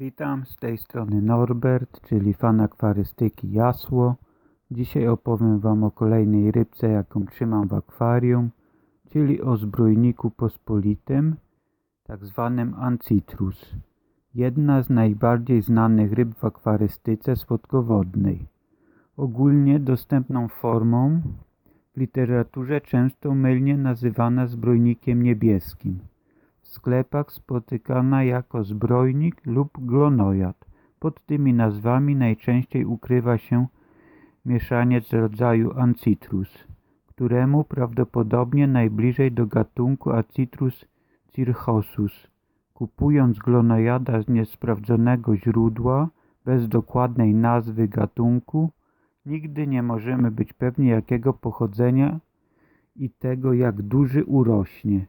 Witam, z tej strony Norbert, czyli fan akwarystyki Jasło. Dzisiaj opowiem Wam o kolejnej rybce, jaką trzymam w akwarium, czyli o zbrojniku pospolitym, tak zwanym Ancitrus. Jedna z najbardziej znanych ryb w akwarystyce słodkowodnej. Ogólnie dostępną formą w literaturze często mylnie nazywana zbrojnikiem niebieskim sklepach spotykana jako zbrojnik lub glonojad. Pod tymi nazwami najczęściej ukrywa się mieszaniec rodzaju Ancitrus, któremu prawdopodobnie najbliżej do gatunku Acitrus cirrhosus. Kupując glonojada z niesprawdzonego źródła, bez dokładnej nazwy gatunku, nigdy nie możemy być pewni jakiego pochodzenia i tego jak duży urośnie.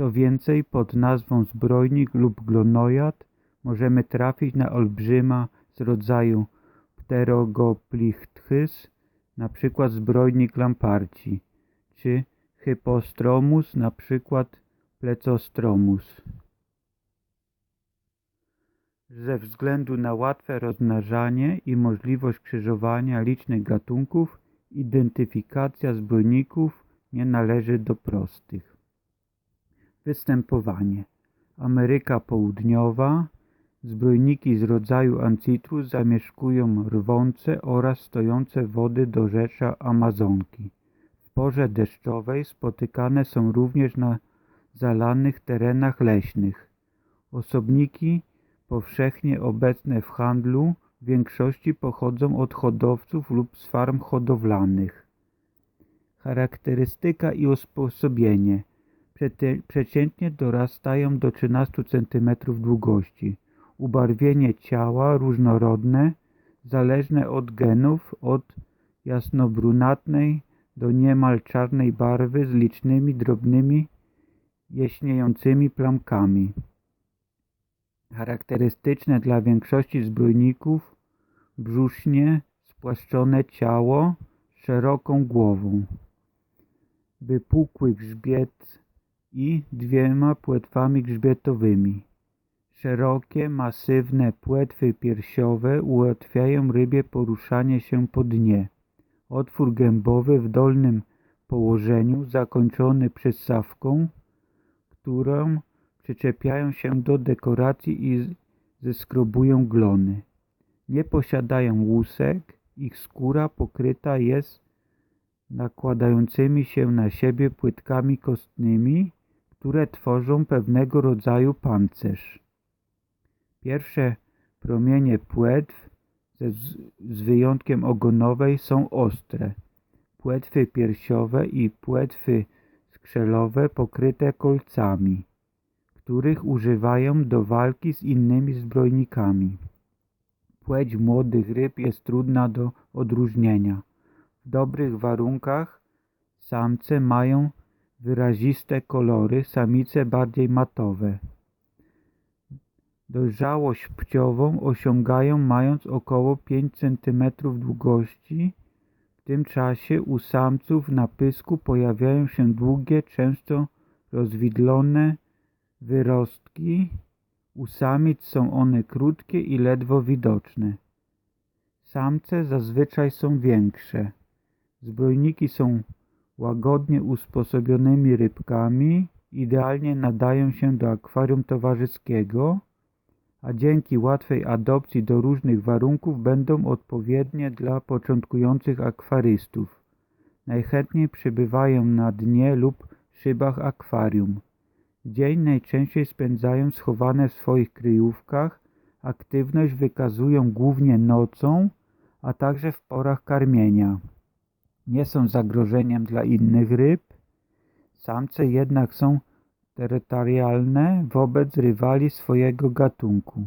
Co więcej, pod nazwą zbrojnik lub glonojad możemy trafić na olbrzyma z rodzaju Pterogoplichthys, np. zbrojnik lamparci, czy Hypostromus, np. Plecostromus. Ze względu na łatwe rozmnażanie i możliwość krzyżowania licznych gatunków, identyfikacja zbrojników nie należy do prostych. Występowanie Ameryka Południowa Zbrojniki z rodzaju Ancitrus zamieszkują rwące oraz stojące wody dorzecza Amazonki. W porze deszczowej spotykane są również na zalanych terenach leśnych. Osobniki powszechnie obecne w handlu w większości pochodzą od hodowców lub z farm hodowlanych. Charakterystyka i usposobienie – przeciętnie dorastają do 13 cm długości. Ubarwienie ciała różnorodne, zależne od genów, od jasnobrunatnej do niemal czarnej barwy z licznymi drobnymi jaśniejącymi plamkami. Charakterystyczne dla większości zbrojników brzusznie spłaszczone ciało szeroką głową. Wypukły grzbiet i dwiema płetwami grzbietowymi. Szerokie, masywne płetwy piersiowe ułatwiają rybie poruszanie się po dnie. Otwór gębowy w dolnym położeniu zakończony przysawką, którą przyczepiają się do dekoracji i zeskrobują glony. Nie posiadają łusek, ich skóra pokryta jest nakładającymi się na siebie płytkami kostnymi, które tworzą pewnego rodzaju pancerz. Pierwsze promienie płetw, z wyjątkiem ogonowej, są ostre. Płetwy piersiowe i płetwy skrzelowe pokryte kolcami, których używają do walki z innymi zbrojnikami. Płeć młodych ryb jest trudna do odróżnienia. W dobrych warunkach samce mają wyraziste kolory, samice bardziej matowe. Dojrzałość płciową osiągają mając około 5 cm długości. W tym czasie u samców na pysku pojawiają się długie, często rozwidlone wyrostki. U samic są one krótkie i ledwo widoczne. Samce zazwyczaj są większe. Zbrojniki są łagodnie usposobionymi rybkami idealnie nadają się do akwarium towarzyskiego, a dzięki łatwej adopcji do różnych warunków będą odpowiednie dla początkujących akwarystów. Najchętniej przebywają na dnie lub szybach akwarium. Dzień najczęściej spędzają schowane w swoich kryjówkach, aktywność wykazują głównie nocą, a także w porach karmienia nie są zagrożeniem dla innych ryb. Samce jednak są terytorialne wobec rywali swojego gatunku.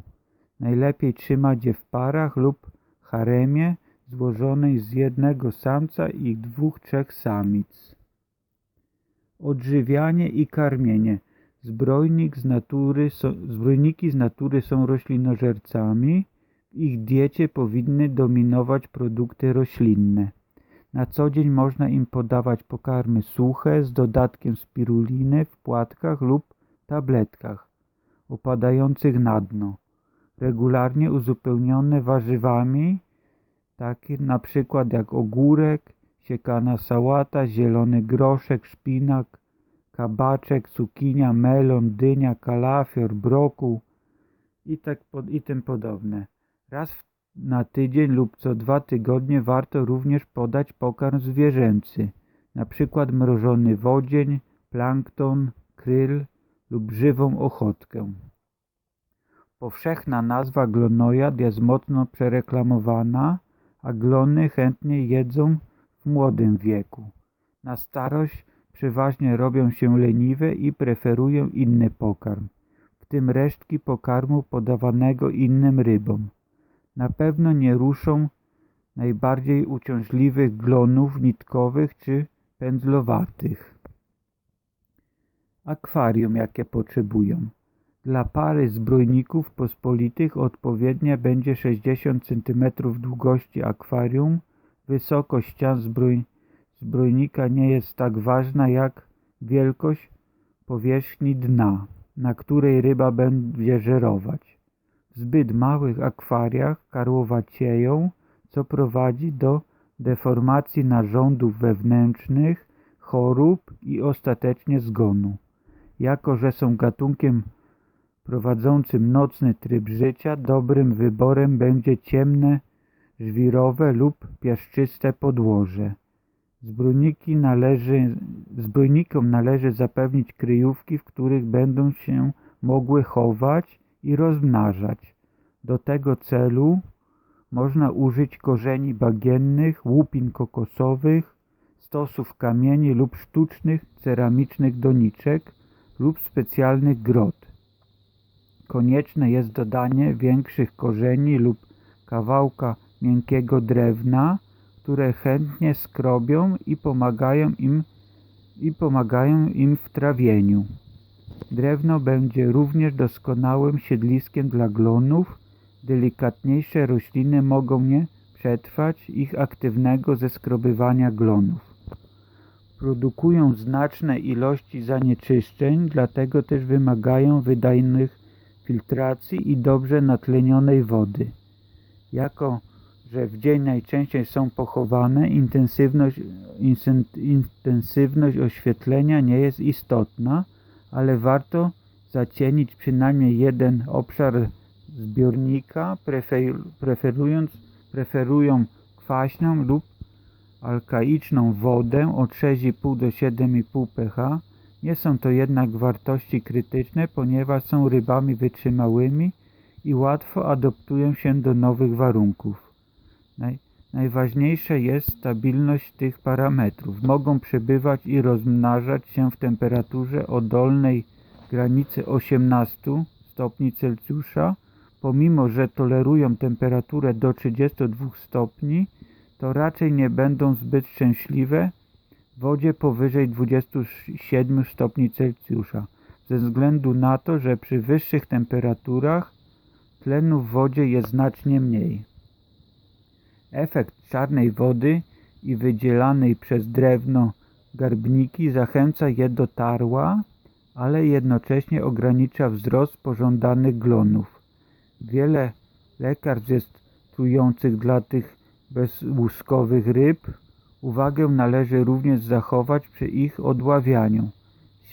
Najlepiej trzymać je w parach lub haremie złożonej z jednego samca i dwóch, trzech samic. Odżywianie i karmienie. Zbrojnik z natury zbrojniki z natury są roślinożercami. W ich diecie powinny dominować produkty roślinne. Na co dzień można im podawać pokarmy suche z dodatkiem spiruliny w płatkach lub tabletkach opadających na dno. regularnie uzupełnione warzywami, takie na przykład jak ogórek, siekana sałata, zielony groszek, szpinak, kabaczek, cukinia, melon, dynia, kalafior, brokuł i, tak pod, i tym podobne. Raz na tydzień lub co dwa tygodnie warto również podać pokarm zwierzęcy, przykład mrożony wodzień, plankton, kryl lub żywą ochotkę. Powszechna nazwa glonojad jest mocno przereklamowana, a glony chętnie jedzą w młodym wieku. Na starość przeważnie robią się leniwe i preferują inny pokarm, w tym resztki pokarmu podawanego innym rybom. Na pewno nie ruszą najbardziej uciążliwych glonów nitkowych czy pędzlowatych. Akwarium jakie potrzebują. Dla pary zbrojników pospolitych odpowiednia będzie 60 cm długości akwarium. Wysokość ścian zbroj, zbrojnika nie jest tak ważna jak wielkość powierzchni dna, na której ryba będzie żerować. Zbyt małych akwariach karłowacieją, co prowadzi do deformacji narządów wewnętrznych, chorób i ostatecznie zgonu. Jako, że są gatunkiem prowadzącym nocny tryb życia, dobrym wyborem będzie ciemne, żwirowe lub piaszczyste podłoże. Zbrojniki należy, zbrojnikom należy zapewnić kryjówki, w których będą się mogły chować i rozmnażać. Do tego celu można użyć korzeni bagiennych, łupin kokosowych, stosów kamieni lub sztucznych ceramicznych doniczek lub specjalnych grot. Konieczne jest dodanie większych korzeni lub kawałka miękkiego drewna, które chętnie skrobią i pomagają im, i pomagają im w trawieniu. Drewno będzie również doskonałym siedliskiem dla glonów. Delikatniejsze rośliny mogą nie przetrwać ich aktywnego zeskrobywania glonów. Produkują znaczne ilości zanieczyszczeń, dlatego też wymagają wydajnych filtracji i dobrze natlenionej wody. Jako, że w dzień najczęściej są pochowane, intensywność, intensywność oświetlenia nie jest istotna, ale warto zacienić przynajmniej jeden obszar zbiornika, preferując, preferują kwaśną lub alkaiczną wodę od 6,5 do 7,5 pH. Nie są to jednak wartości krytyczne, ponieważ są rybami wytrzymałymi i łatwo adoptują się do nowych warunków. Naj, najważniejsze jest stabilność tych parametrów. Mogą przebywać i rozmnażać się w temperaturze o dolnej granicy 18 stopni Celsjusza, pomimo że tolerują temperaturę do 32 stopni, to raczej nie będą zbyt szczęśliwe w wodzie powyżej 27 stopni Celsjusza, ze względu na to, że przy wyższych temperaturach tlenu w wodzie jest znacznie mniej. Efekt czarnej wody i wydzielanej przez drewno garbniki zachęca je do tarła, ale jednocześnie ogranicza wzrost pożądanych glonów. Wiele lekarstw jest trujących dla tych bezłuskowych ryb. Uwagę należy również zachować przy ich odławianiu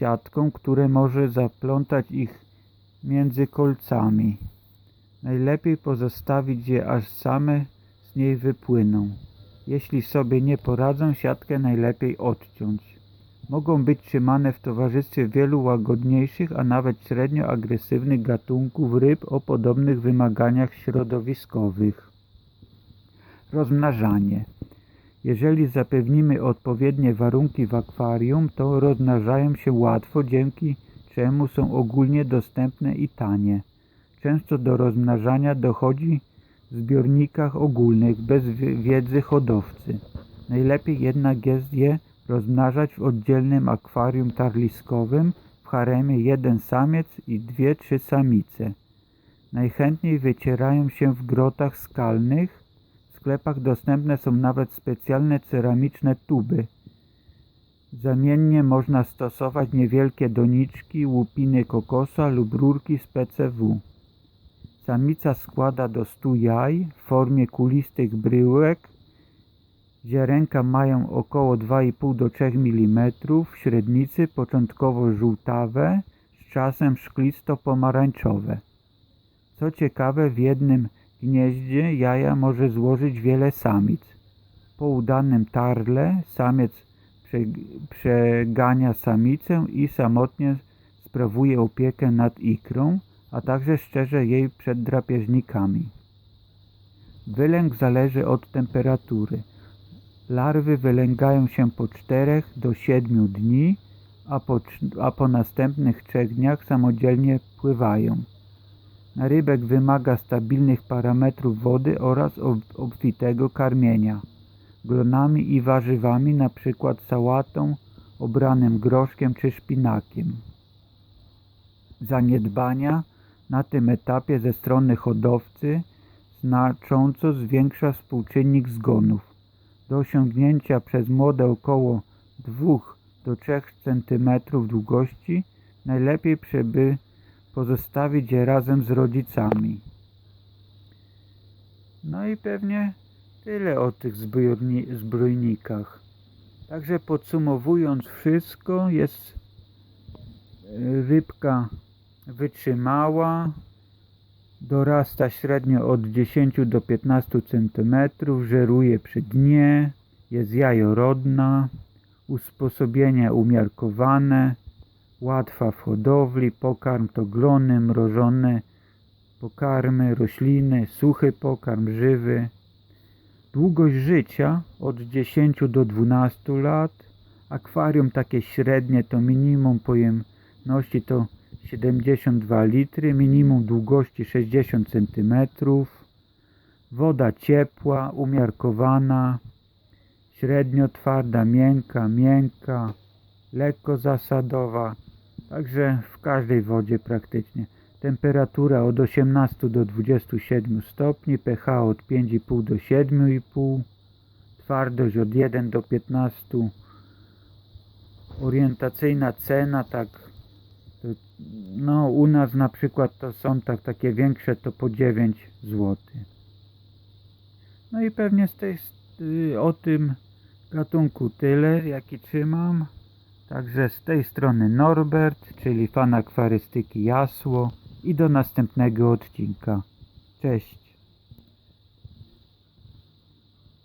siatką, które może zaplątać ich między kolcami. Najlepiej pozostawić je aż same z niej wypłyną. Jeśli sobie nie poradzą, siatkę najlepiej odciąć. Mogą być trzymane w towarzystwie wielu łagodniejszych, a nawet średnio agresywnych gatunków ryb o podobnych wymaganiach środowiskowych. Rozmnażanie. Jeżeli zapewnimy odpowiednie warunki w akwarium, to rozmnażają się łatwo, dzięki czemu są ogólnie dostępne i tanie. Często do rozmnażania dochodzi zbiornikach ogólnych, bez wiedzy hodowcy. Najlepiej jednak jest je rozmnażać w oddzielnym akwarium tarliskowym, w haremie jeden samiec i dwie, trzy samice. Najchętniej wycierają się w grotach skalnych, w sklepach dostępne są nawet specjalne ceramiczne tuby. Zamiennie można stosować niewielkie doniczki, łupiny kokosa lub rurki z PCW. Samica składa do 100 jaj w formie kulistych bryłek. Ziarenka mają około 2,5 do 3 mm, średnicy początkowo żółtawe, z czasem szklisto-pomarańczowe. Co ciekawe, w jednym gnieździe jaja może złożyć wiele samic. Po udanym tarle samiec prze- przegania samicę i samotnie sprawuje opiekę nad ikrą, a także szczerze jej przed drapieżnikami. Wylęk zależy od temperatury. Larwy wylęgają się po 4 do 7 dni, a po, a po następnych 3 dniach samodzielnie pływają. Narybek wymaga stabilnych parametrów wody oraz ob- obfitego karmienia glonami i warzywami, np. sałatą, obranym groszkiem czy szpinakiem. Zaniedbania na tym etapie ze strony hodowcy znacząco zwiększa współczynnik zgonów. Do osiągnięcia przez młode około 2 do 3 cm długości najlepiej przeby pozostawić je razem z rodzicami. No i pewnie tyle o tych zbrojni- zbrojnikach. Także podsumowując wszystko, jest e, rybka wytrzymała, dorasta średnio od 10 do 15 cm, żeruje przy dnie, jest jajorodna, usposobienia umiarkowane, łatwa w hodowli, pokarm to glony, mrożone pokarmy, rośliny, suchy pokarm, żywy. Długość życia od 10 do 12 lat. Akwarium takie średnie to minimum pojemności to 72 litry, minimum długości 60 cm. Woda ciepła, umiarkowana, średnio twarda, miękka, miękka, lekko zasadowa, także w każdej wodzie praktycznie. Temperatura od 18 do 27 stopni, pH od 5,5 do 7,5, twardość od 1 do 15, orientacyjna cena tak no u nas na przykład to są tak takie większe to po 9 zł. No i pewnie z tej, y, o tym gatunku tyle jaki trzymam. Także z tej strony Norbert, czyli fan akwarystyki Jasło i do następnego odcinka. Cześć.